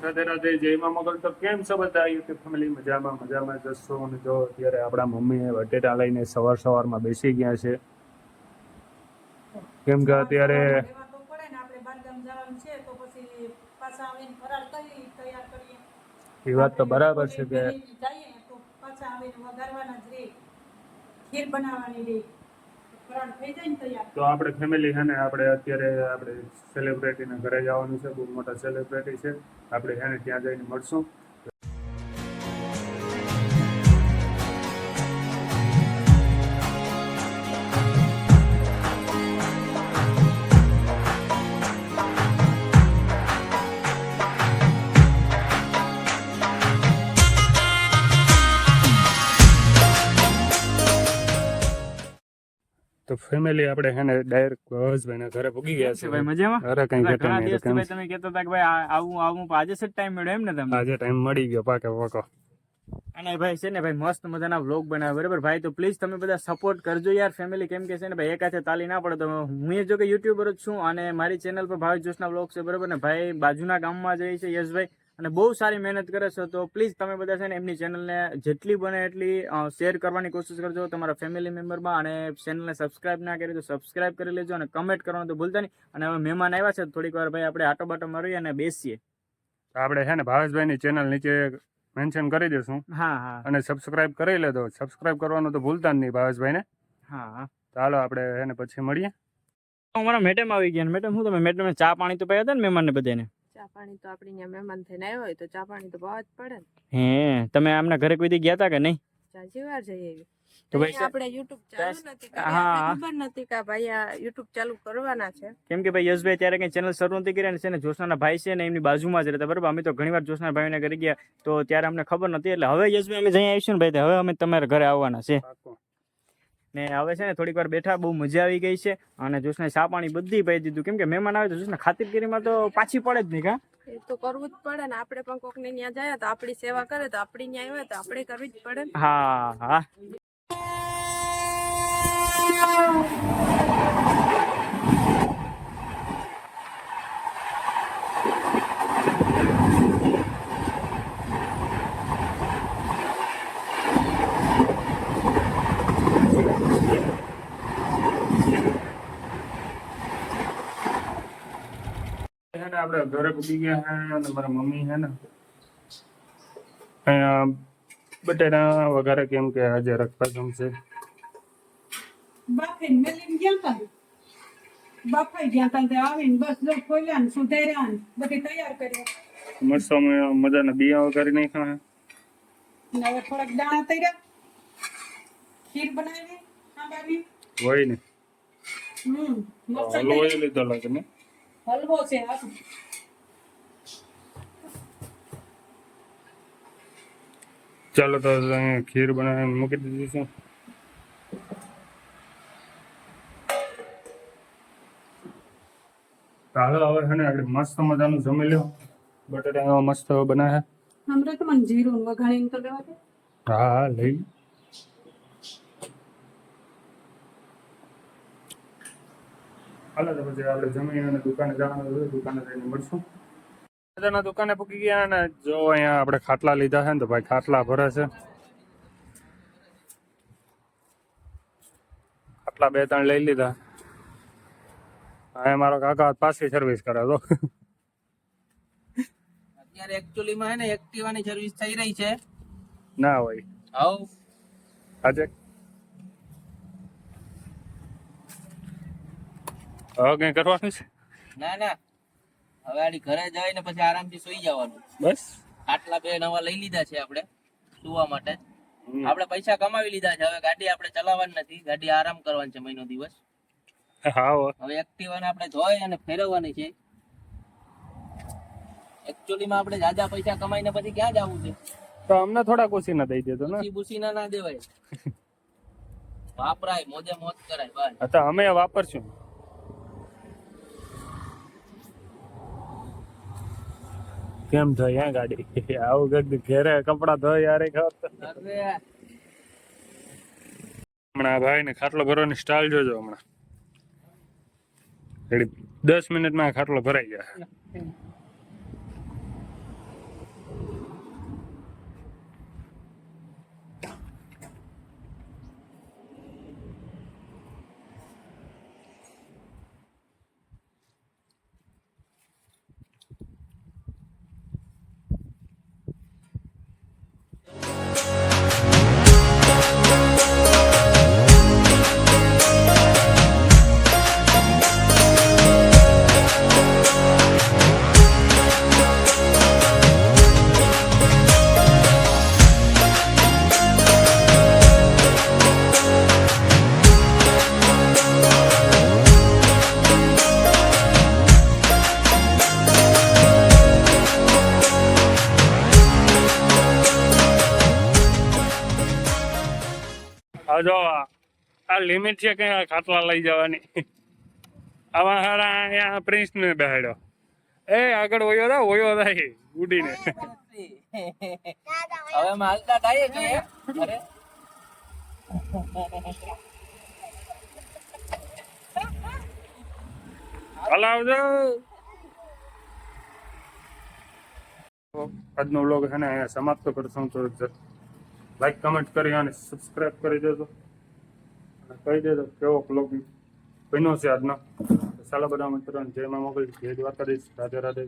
રાધે રાધે જય માં મગલ તો કેમ છો બધા યુટ્યુબ ફેમિલી મજામાં મજામાં જશો અને જો અત્યારે આપણા મમ્મીએ બટેટા લઈને સવાર સવારમાં બેસી ગયા છે કેમ કે અત્યારે એ વાત તો બરાબર છે કે ખીર બનાવવાની રે તો આપણે ફેમિલી છે ને, આપણે અત્યારે આપણે સેલિબ્રિટીના ઘરે જવાનું છે, બહુ મોટા સેલિબ્રિટી છે. આપણે છે ને ત્યાં જઈને મળશું. તો ફેમિલી આપણે હેને ડાયરેક્ટ હસભાઈના ઘરે પૂગી ગયા છે ભાઈ મજામાં? અરે કઈ ઘટે નહીં ભાઈ તમે કહેતા હતા કે ભાઈ આવું આવું આજે જ ટાઈમ મળ્યો એમ ને તમને? આજે ટાઈમ મળી ગયો પાકે પાકો. અને ભાઈ છે ને ભાઈ મસ્ત મજાના વ્લોગ બનાવે બરાબર? ભાઈ તો પ્લીઝ તમે બધા સપોર્ટ કરજો યાર ફેમિલી કેમ કે છે ને ભાઈ એક હાથે તાલી ના પડે તો હું એ જો કે યુટ્યુબર જ છું અને મારી ચેનલ પર ભાવેશ જોશના વ્લોગ છે બરાબર ને? ભાઈ બાજુના ગામમાં જઈ છે યશભાઈ અને બહુ સારી મહેનત કરે છે તો પ્લીઝ તમે બધા છે ને એમની ચેનલને જેટલી બને એટલી શેર કરવાની કોશિશ કરજો તમારા ફેમિલી મેમ્બરમાં અને ચેનલને સબસ્ક્રાઇબ ના કરી તો સબસ્ક્રાઇબ કરી લેજો અને કમેન્ટ કરવાનું તો ભૂલતા નહીં. અને હવે મહેમાન આવ્યા છે થોડીક વાર ભાઈ આપણે આટો બાટો મારીએ અને બેસીએ. આપણે છે ને ભાવેશભાઈની ચેનલ નીચે મેન્શન કરી દઈશું. હા હા. અને સબસ્ક્રાઇબ કરી લેજો. સબસ્ક્રાઇબ કરવાનું તો ભૂલતા જ નહીં ભાવેશભાઈને. હા હા. ચાલો આપણે એને પછી મળીએ. અમારા મેડમ આવી ગયા મેડમ શું તમે મેડમ ચા પાણી તો પાયા હતા ને મહેમાનને બધાને ચા પાણી તો આપણી અહીંયા મહેમાન થઈને આવ્યો હોય તો ચા પાણી તો ભાવ જ પડે ને. હે તમે આમના ઘરે કોઈ દી ગયા હતા કે નહીં? જાજી વાર જઈ આવી. તો ભાઈ આપણે YouTube ચાલુ નથી કરી હા. ખબર નથી કે આ ભાઈ આ યુટ્યુબ ચાલુ કરવાના છે. કેમ કે ભાઈ યશભાઈ ત્યારે કઈ ચેનલ શરૂ નથી કરી અને છે ને જોશનાના ભાઈ છે ને એમની બાજુમાં જ રહેતા બરાબર? અમે તો ઘણી વાર જોશના ભાઈને ઘરે ગયા તો ત્યારે અમને ખબર નથી. એટલે હવે યશભાઈ અમે જઈ આવીશું ને ભાઈ હવે અમે તમારા ઘરે આવવાના છે. ને હવે છે ને થોડીક વાર બેઠા બહુ મજા આવી ગઈ છે અને જોશના ચા પાણી બધી પાઈ દીધું. કેમ કે મહેમાન આવે તો જોશના ખાતરગીરીમાં તો પાછી પડે જ નહીં કા? એ તો કરવું જ પડે ને આપણે પણ કોકને ત્યાં જાય તો આપણી સેવા કરે તો આપણી ત્યાં હોય તો આપણે કરવી જ પડે હા હા. છે ને આપણે ઘરે પૂગી ગયા છે અને મારા મમ્મી છે ને અહીંયા બટેટા વગેરે કેમ કે આજે રખપાજમ છે બાફીને મેલીને ગયા તા બાફાઈ ગયા તા આવીને બસ જો ખોલ્યા ને સુધાર્યા ને બધી તૈયાર કર્યા મસ્ત અમે મજાના બિયા વઘારી નાખ્યા ને હવે થોડાક દાણા તૈયાર. ખીર બનાવી આંબાની હોય ને. હમ હલવો લીધો લાગે ને. હલવો છે આ ચાલો તો ખીર બનાવીને મૂકી દીધી છે. ચાલો હવે છે ને આપણે મસ્ત મજાનું જમી લ્યો. બટેટા એવા મસ્ત બનાવે. હમણાં તો મને જીરું ને વઘાણીને તો લેવા દે. હા હા લઈ હાલો તો પછી આપણે જમીન અને દુકાને જવાનું હોય દુકાને જઈને મળશું. દાદાના દુકાને પૂકી ગયા અને જો અહીંયા આપણે ખાટલા લીધા છે ને તો ભાઈ ખાટલા ભરે છે. ખાટલા બે ત્રણ લઈ લીધા. હા મારો કાકા પાછી સર્વિસ કરે તો. અત્યારે એકચ્યુઅલી માં હે ને એક્ટિવાની સર્વિસ થઈ રહી છે. ના હોય. આવ આજે હવે કઈ કરવાનું છે? ના ના. હવે આડી ઘરે જઈને પછી આરામથી સુઈ જવાનું. બસ. આટલા બે નવા લઈ લીધા છે આપણે સુવા માટે. આપણે પૈસા કમાવી લીધા છે. હવે ગાડી આપણે ચલાવવાની નથી. ગાડી આરામ કરવાની છે મહિનો દિવસ. હા હવે એક્ટિવાને આપણે ધોઈ અને ફેરવવાની છે. એકચ્યુઅલી માં આપણે જાજા પૈસા કમાઈને પછી ક્યાં જવું છે? તો અમને થોડા ઓછી ના દઈ દેતો ને? બુસી ના ના દેવાય. વાપરાય મોજે મોજ કરાય બસ. અમે વાપરશું. કેમ થઈ ક્યાં ગાડી? આવું કરતી ઘેરે કપડા ધોઈ યાર ખબર. હમણાં આ ભાઈ ને ખાટલો ભરવાની સ્ટાઇલ જોજો હમણાં. દસ મિનિટમાં ખાટલો ભરાઈ જાય જો આ લિમિટ છે કે ખાટલા લઈ જવાની? આવા હારા અહીંયા પ્રિન્સ ને બેહાડ્યો. એ આગળ વયો રા વયો થાય ઉડીને હવે માલતા થાય છીએ અરે. હલાવજો આજનો વ્લોગ છે ને અહીંયા સમાપ્ત કરશું. તો લાઈક કમેન્ટ કરી અને સબસ્ક્રાઇબ કરી દેજો. અને કહી દેજો કેવો બ્લોગ બન્યો છે આજનો. સાલા બધા મિત્રો જય મા મોકલી જય દ્વારકાધીશ. રાધે રાધે.